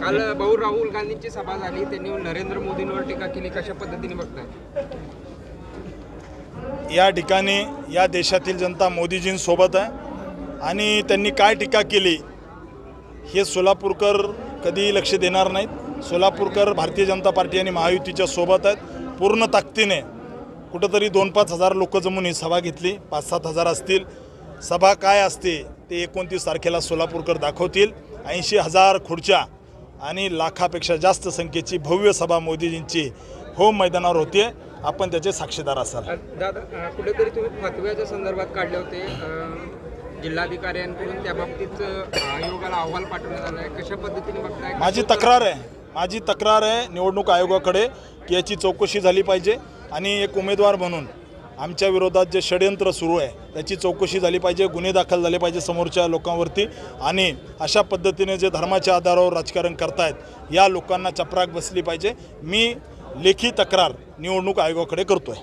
काल भाऊ राहुल गांधींची सभा झाली त्यांनी नरेंद्र मोदींवर टीका केली कशा पद्धतीने बघताय? या ठिकाणी या देशातील जनता मोदीजींसोबत आहे. आणि त्यांनी काय टीका केली हे सोलापूरकर कधी लक्ष देणार नाहीत. सोलापूरकर भारतीय जनता पार्टी आणि महायुतीच्या सोबत आहेत. पूर्ण ताकदीने कुठंतरी दोन पाच हजार लोक जमून ही सभा घेतली पाच सात हजार असतील. सभा काय असते ते एकोणतीस तारखेला सोलापूरकर दाखवतील. ऐंशी हजार खुर्च्या आणि लाखापेक्षा जास्त संख्येची भव्य सभा मोदीजींची होम मैदानावर होते. आपण त्याचे साक्षीदार असाल. दादा कुठेतरी तुम्ही फतव्याच्या संदर्भात काढले होते. जिल्हाधिकाऱ्यांकडून त्या बाबतीत आयोगाला अहवाल पाठवण्यात आला आहे कशा पद्धतीने बघताय? माझी तक्रार आहे. माझी तक्रार आहे निवडणूक आयोगाकडे की याची चौकशी झाली पाहिजे आणि एक उमेदवार म्हणून आमच्या विरोधात जे षडयंत्र सुरू आहे त्याची चौकशी झाली पाहिजे गुन्हे दाखल झाले पाहिजे समोरच्या लोकांवरती आणि अशा पद्धतीने जे धर्माच्या आधारावर राजकारण करतायत या लोकांना चपराक बसली पाहिजे. मी लेखी तक्रार निवडणूक आयोगाकडे करतोय.